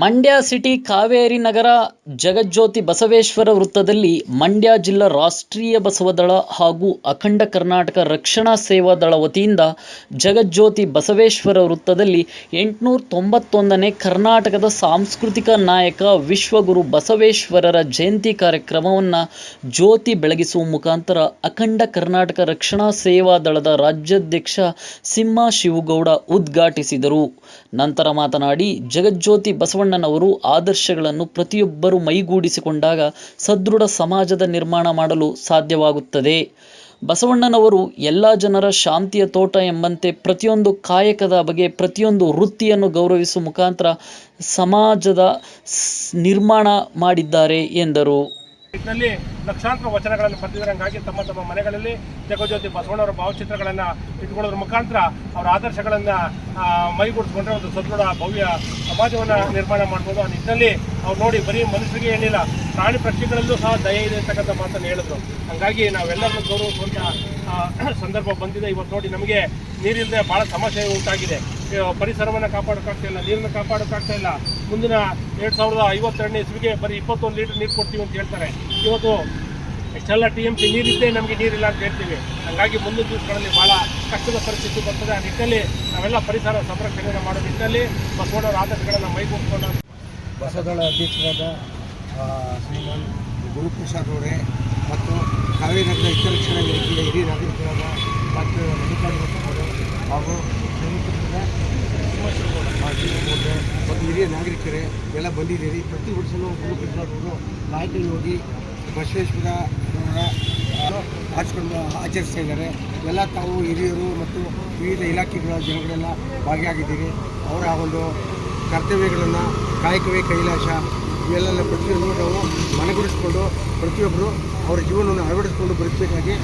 Mandya city Kaveri Nagar ಜಗಜ್ಯೋತಿ ಬಸವೇಶ್ವರ ವೃತ್ತದಲ್ಲಿ ಮಂಡ್ಯ ಜಿಲ್ಲಾ ರಾಷ್ಟ್ರೀಯ ಬಸವದಳ ಹಾಗೂ ಅಖಂಡ ಕರ್ನಾಟಕ ರಕ್ಷಣಾ ಸೇವಾ ದಳ ವತಿಯಿಂದ ಜಗಜ್ಯೋತಿ ಬಸವೇಶ್ವರ ವೃತ್ತದಲ್ಲಿ ಎಂಟುನೂರ ತೊಂಬತ್ತೊಂದನೇ ಕರ್ನಾಟಕದ ಸಾಂಸ್ಕೃತಿಕ ನಾಯಕ ವಿಶ್ವಗುರು ಬಸವೇಶ್ವರರ ಜಯಂತಿ ಕಾರ್ಯಕ್ರಮವನ್ನು ಜ್ಯೋತಿ ಬೆಳಗಿಸುವ ಮುಖಾಂತರ ಅಖಂಡ ಕರ್ನಾಟಕ ರಕ್ಷಣಾ ಸೇವಾ ದಳದ ರಾಜ್ಯಾಧ್ಯಕ್ಷ ಸಿಂಹ ಶಿವಗೌಡ ಉದ್ಘಾಟಿಸಿದರು. ನಂತರ ಮಾತನಾಡಿ, ಜಗಜ್ಯೋತಿ ಬಸವಣ್ಣನವರು ಆದರ್ಶಗಳನ್ನು ಪ್ರತಿಯೊಬ್ಬರು ಮೈಗೂಡಿಸಿಕೊಂಡಾಗ ಸದೃಢ ಸಮಾಜದ ನಿರ್ಮಾಣ ಮಾಡಲು ಸಾಧ್ಯವಾಗುತ್ತದೆ. ಬಸವಣ್ಣನವರು ಎಲ್ಲ ಜನರ ಶಾಂತಿಯ ತೋಟ ಎಂಬಂತೆ ಪ್ರತಿಯೊಂದು ಕಾಯಕದ ಬಗ್ಗೆ ಪ್ರತಿಯೊಂದು ವೃತ್ತಿಯನ್ನು ಗೌರವಿಸುವ ಮುಖಾಂತರ ಸಮಾಜದ ನಿರ್ಮಾಣ ಮಾಡಿದ್ದಾರೆ ಎಂದರು. ನಿಟ್ಟಿನಲ್ಲಿ ಲಕ್ಷಾಂತರ ವಚನಗಳನ್ನು ಬರೆದಿದ್ದಾರೆ ಹಂಗಾಗಿ ತಮ್ಮ ತಮ್ಮ ಮನೆಗಳಲ್ಲಿ ಜಗಜ್ಯೋತಿ ಬಸವಣ್ಣವರ ಭಾವಚಿತ್ರಗಳನ್ನು ಇಟ್ಕೊಳ್ಳೋದ್ರ ಮುಖಾಂತರ ಅವರ ಆದರ್ಶಗಳನ್ನು ಮೈಗೂಡಿಸ್ಕೊಂಡ್ರೆ ಒಂದು ಸದೃಢ ಭವ್ಯ ಸಮಾಜವನ್ನು ನಿರ್ಮಾಣ ಮಾಡ್ಬೋದು. ಆ ನಿಟ್ಟಿನಲ್ಲಿ ಅವ್ರು ನೋಡಿ ಬರೀ ಮನುಷ್ಯರಿಗೆ ಏನಿಲ್ಲ ಪ್ರಾಣಿ ಪಕ್ಷಿಗಳಲ್ಲೂ ಸಹ ದಯ ಇದೆ ಅಂತಕ್ಕಂಥ ಮಾತನ್ನು ಹೇಳಿದ್ರು. ಹಂಗಾಗಿ ನಾವೆಲ್ಲರನ್ನು ಗೌರವಿಸುವಂಥ ಆ, ಸಂದರ್ಭ ಬಂದಿದೆ. ಇವತ್ತು ನೋಡಿ ನಮಗೆ ನೀರಿಲ್ಲದೆ ಭಾಳ ಸಮಸ್ಯೆ ಉಂಟಾಗಿದೆ. ಪರಿಸರವನ್ನು ಕಾಪಾಡೋಕ್ಕಾಗ್ತಾ ಇಲ್ಲ ನೀರನ್ನು ಕಾಪಾಡೋಕ್ಕಾಗ್ತಾ ಇಲ್ಲ. ಮುಂದಿನ ಎರಡು ಸಾವಿರದ ಐವತ್ತೆರಡನೇ ಇಸ್ವಿಗೆ ಬರೀ ಇಪ್ಪತ್ತೊಂದು ಲೀಟರ್ ನೀರು ಕೊಡ್ತೀವಿ ಅಂತ ಹೇಳ್ತಾರೆ. ಇವತ್ತು ಎಷ್ಟೆಲ್ಲ ಟಿ ಎಂ ಸಿ ನೀರಿದ್ದೇ ನಮಗೆ ನೀರಿಲ್ಲ ಅಂತ ಹೇಳ್ತೀವಿ. ಹಾಗಾಗಿ ಮುಂದಿನ ದಿವಸಗಳಲ್ಲಿ ಭಾಳ ಕಷ್ಟದ ಪರಿಸ್ಥಿತಿ ಬರ್ತದೆ. ಆ ನಿಟ್ಟಿನಲ್ಲಿ ನಾವೆಲ್ಲ ಪರಿಸರ ಸಂರಕ್ಷಣೆಯನ್ನು ಮಾಡೋ ನಿಟ್ಟಿನಲ್ಲಿ ಬಸವಣ್ಣವರ ಆದರ್ಶಗಳನ್ನು ಮೈಗೂಡಿಸ್ಕೊಂಡು ಬಸದಳ ಅಧ್ಯಕ್ಷರಾದ ಶ್ರೀಮಾನ್ ಗುರುಪ್ರಸಾದ್ ಅವರೇ ಮತ್ತು ಕಾವೇರಿ ನಗರ ಹಿತರಕ್ಷಣಾ ವೇದಿಕೆಯ ಹಿರಿಯ ನಾಗರಿಕರಾದ ಡಾಕ್ಟರ್ ಮಲ್ಲಿಕಾರ್ಜುನ ಅವರು ಹಾಗೂ ಸ್ನೇಹಿತರಾದ ಶಿವಮೊಗ್ಗ ಮತ್ತು ಹಿರಿಯ ನಾಗರಿಕರೇ, ಎಲ್ಲ ಬಂದಿದ್ದೀರಿ. ಪ್ರತಿ ವರ್ಷವೂ ಗುರುಪ್ರಸಾದ್ ಅವರು ಹೋಗಿ ಬಸವೇಶ್ವರ ಆಚರಣೆ ಆಚರಿಸ್ತಾ ಇದ್ದಾರೆ. ಎಲ್ಲ ತಾವು ಹಿರಿಯರು ಮತ್ತು ವಿವಿಧ ಇಲಾಖೆಗಳ ಜನಗಳೆಲ್ಲ ಭಾಗಿಯಾಗಿದ್ದೀರಿ. ಅವರ ಒಂದು ಕರ್ತವ್ಯಗಳನ್ನು ಕಾಯಕವೇ ಕೈಲಾಸ. ಇವೆಲ್ಲ ಪ್ರತಿಯೊಂದು ನಾವು ಮನಗೂಡಿಸ್ಕೊಂಡು ಪ್ರತಿಯೊಬ್ಬರು ಅವರ ಜೀವನವನ್ನು ಅಳವಡಿಸಿಕೊಂಡು ಬದುಕಬೇಕಾಗಿ